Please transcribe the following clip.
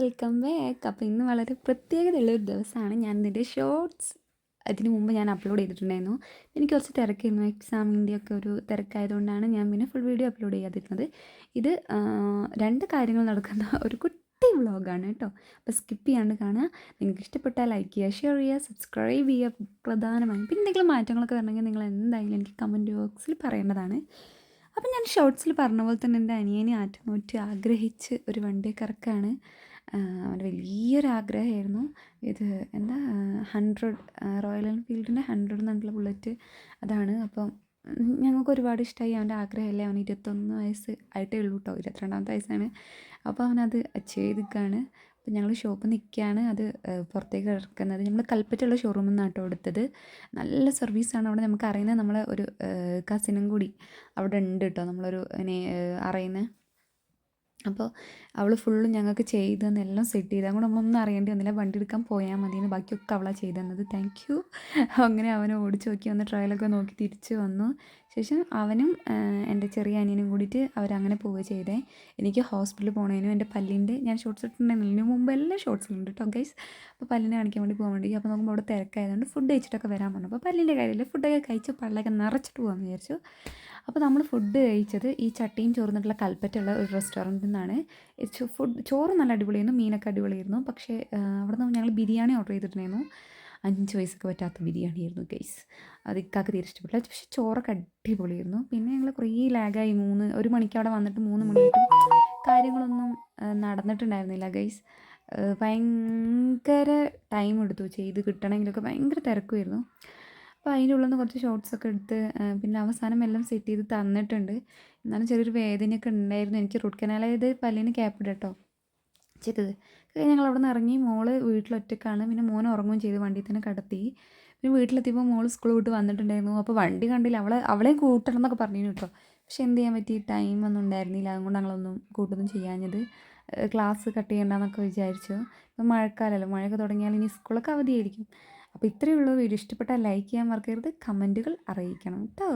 Welcome back അപ്പോൾ ഇന്ന് വളരെ പ്രത്യേകതയുള്ള ഒരു ദിവസമാണ്. ഞാൻ ഇതിന്റെ ഷോർട്സ് അതിന് മുമ്പ് ഞാൻ അപ്ലോഡ് ചെയ്തിട്ടുണ്ടായിരുന്നു. എനിക്ക് കുറച്ച് തിരക്കായിരുന്നു. എക്സാമിന്റെ ഒക്കെ ഒരു തിരക്കായതുകൊണ്ടാണ് ഞാൻ പിന്നെ ഫുൾ വീഡിയോ അപ്ലോഡ് ചെയ്യാതിരുന്നത്. ഇത് രണ്ട് കാര്യങ്ങൾ നടക്കുന്ന ഒരു കുട്ടി വ്ളോഗാണ് കേട്ടോ. അപ്പോൾ സ്കിപ്പ് ചെയ്യാണ്ട് കാണുക. നിങ്ങൾക്ക് ഇഷ്ടപ്പെട്ടാൽ ലൈക്ക് ചെയ്യുക ഷെയർ ചെയ്യുക സബ്സ്ക്രൈബ് ചെയ്യുക പ്രധാനമായും. പിന്നെ എന്തെങ്കിലും മാറ്റങ്ങളൊക്കെ വരണമെങ്കിൽ നിങ്ങൾ എന്തായാലും എനിക്ക് കമന്റ് ബോക്സിൽ പറയേണ്ടതാണ്. അപ്പം ഞാൻ ഷോർട്സിൽ പറഞ്ഞ പോലെ തന്നെ എന്റെ അനിയനെ ആറ്റുനോറ്റ് ആഗ്രഹിച്ച് ഒരു വണ്ടി കറക്കാണ് അവന്റെ വലിയൊരു ആഗ്രഹമായിരുന്നു ഇത് എന്താ ഹൺഡ്രഡ് റോയൽ എൻഫീൽഡിന്റെ ഹൺഡ്രഡ് എന്നുള്ള ബുള്ളറ്റ് അതാണ്. അപ്പം ഞങ്ങൾക്ക് ഒരുപാട് ഇഷ്ടമായി അവന്റെ ആഗ്രഹമല്ലേ അവൻ ഇരുപത്തൊന്ന് വയസ്സ് ആയിട്ടേ ഉള്ളൂ കേട്ടോ ഇരുപത്തിരണ്ടാമത്തെ വയസ്സാണ്. അപ്പോൾ അവനത് അച്ചീവ് ചെയ്തിരിക്കുകയാണ് അപ്പം ഞങ്ങൾ ഷോപ്പ് നിൽക്കുകയാണ്. അത് പുറത്തേക്ക് ഇറക്കുന്നത്. നമ്മൾ കൽപ്പറ്റുള്ള ഷോറൂമിൽ നിന്നാണ് കേട്ടോ എടുത്തത്. നല്ല സർവീസാണ് അവിടെ. നമുക്ക് അറിയുന്നത് നമ്മളെ ഒരു കസിനും കൂടി അവിടെ ഉണ്ട് കേട്ടോ നമ്മളൊരു അറിയുന്ന അപ്പോൾ അവൾ ഫുള്ളും ഞങ്ങൾക്ക് ചെയ്ത് എല്ലാം സെറ്റ് ചെയ്ത്. അതുകൊണ്ട് നമ്മളൊന്നും അറിയേണ്ടി വന്നില്ല. വണ്ടി എടുക്കാൻ പോയാൽ മതി എന്ന് ബാക്കിയൊക്കെ അവളാ ചെയ്ത് തന്നത്. താങ്ക് യു അങ്ങനെ അവനെ ഓടിച്ച് നോക്കി വന്ന് ട്രയലൊക്കെ നോക്കി തിരിച്ചു വന്നു. ശേഷം അവനും എന്റെ ചെറിയ അനിയനും കൂടിയിട്ട് അവരങ്ങനെ പോവുക ചെയ്തേ. എനിക്ക് ഹോസ്പിറ്റലിൽ പോകണേനും എന്റെ പല്ലിന്റെ ഞാൻ ഷോർട്സ് ഇട്ടിട്ടുണ്ടെങ്കിൽ മുമ്പ് എല്ലാം ഷോർട്സിലുണ്ട് കേട്ടോ ഗൈസ് അപ്പോൾ പല്ലിനെ കാണിക്കാൻ വേണ്ടി പോകാൻ വേണ്ടി. അപ്പോൾ നോക്കുമ്പോൾ അവിടെ തിരക്കായതുകൊണ്ട് ഫുഡ് കഴിച്ചിട്ടൊക്കെ വരാൻ പറഞ്ഞു. അപ്പോൾ പല്ലിന്റെ കാര്യമില്ല. ഫുഡൊക്കെ കഴിച്ച് പള്ളൊക്കെ നിറച്ചിട്ട് പോകാമെന്ന് വിചാരിച്ചു. അപ്പോൾ നമ്മൾ ഫുഡ് കഴിച്ചത് ഈ ചട്ടിയും ചോറുന്നിട്ടുള്ള കൽപ്പറ്റുള്ള ഒരു റെസ്റ്റോറന്റിൽ നിന്നാണ് ഫുഡ് ചോറ് നല്ല അടിപൊളിയായിരുന്നു മീനൊക്കെ അടിപൊളിയായിരുന്നു. പക്ഷേ അവിടെ നിന്ന് ഞങ്ങൾ ബിരിയാണി ഓർഡർ ചെയ്തിട്ടുണ്ടായിരുന്നു. അഞ്ച് വയസ്സൊക്കെ പറ്റാത്ത ബിരിയാണിയായിരുന്നു ഗൈസ് അത് ഇക്കാക്ക് തീരെ ഇഷ്ടപ്പെട്ടില്ല. പക്ഷേ ചോറൊക്കെ അടിപൊളിയായിരുന്നു. പിന്നെ ഞങ്ങൾ കുറേ ലാഗായി മൂന്ന് ഒരു മണിക്ക് അവിടെ വന്നിട്ട് മൂന്ന് മണിയായിട്ടും കാര്യങ്ങളൊന്നും നടന്നിട്ടുണ്ടായിരുന്നില്ല ഗൈസ് ഭയങ്കര ടൈം എടുത്തു. ചെയ്ത് കിട്ടണമെങ്കിലൊക്കെ ഭയങ്കര തിരക്കുമായിരുന്നു. അപ്പോൾ അതിന്റെ ഉള്ളിൽ നിന്ന് കുറച്ച് ഷോർട്സ് ഒക്കെ എടുത്ത് പിന്നെ അവസാനം എല്ലാം സെറ്റ് ചെയ്ത് തന്നിട്ടുണ്ട്. എന്നാലും ചെറിയൊരു വേദനയൊക്കെ ഉണ്ടായിരുന്നു. എനിക്ക് റൂട്ട് കനാലായത് പല്ലിന് ക്യാപ്പിഡ് കേട്ടോ കഴിഞ്ഞ് ഞങ്ങൾ അവിടെ നിന്ന് ഇറങ്ങി. മോൾ വീട്ടിലൊറ്റക്കാണ്. പിന്നെ മോൻ ഉറങ്ങുകയും ചെയ്ത്. വണ്ടിയിൽ തന്നെ കടത്തി. പിന്നെ വീട്ടിലെത്തിയപ്പോൾ മോൾ സ്കൂൾ വിട്ട് വന്നിട്ടുണ്ടായിരുന്നു. അപ്പോൾ വണ്ടി കണ്ടില്ല. അവളെ അവളെയും കൂട്ടണം എന്നൊക്കെ പറഞ്ഞു കേട്ടോ പക്ഷെ എന്ത് ചെയ്യാൻ പറ്റി? ടൈം ഒന്നും ഉണ്ടായിരുന്നില്ല. അതുകൊണ്ട് ഞങ്ങളൊന്നും കൂട്ടൊന്നും ചെയ്യാഞ്ഞത്. ക്ലാസ് കട്ട് ചെയ്യണ്ടെന്നൊക്കെ വിചാരിച്ചു. ഇപ്പം മഴക്കാലമല്ലോ മഴയൊക്കെ തുടങ്ങിയാൽ ഇനി സ്കൂളൊക്കെ അവധിയായിരിക്കും. അപ്പോൾ ഇത്രയേ ഉള്ളൂ. വീഡിയോ ഇഷ്ടപ്പെട്ടാൽ ലൈക്ക് ചെയ്യാൻ മറക്കരുത്. കമന്റുകൾ അറിയിക്കണം കേട്ടോ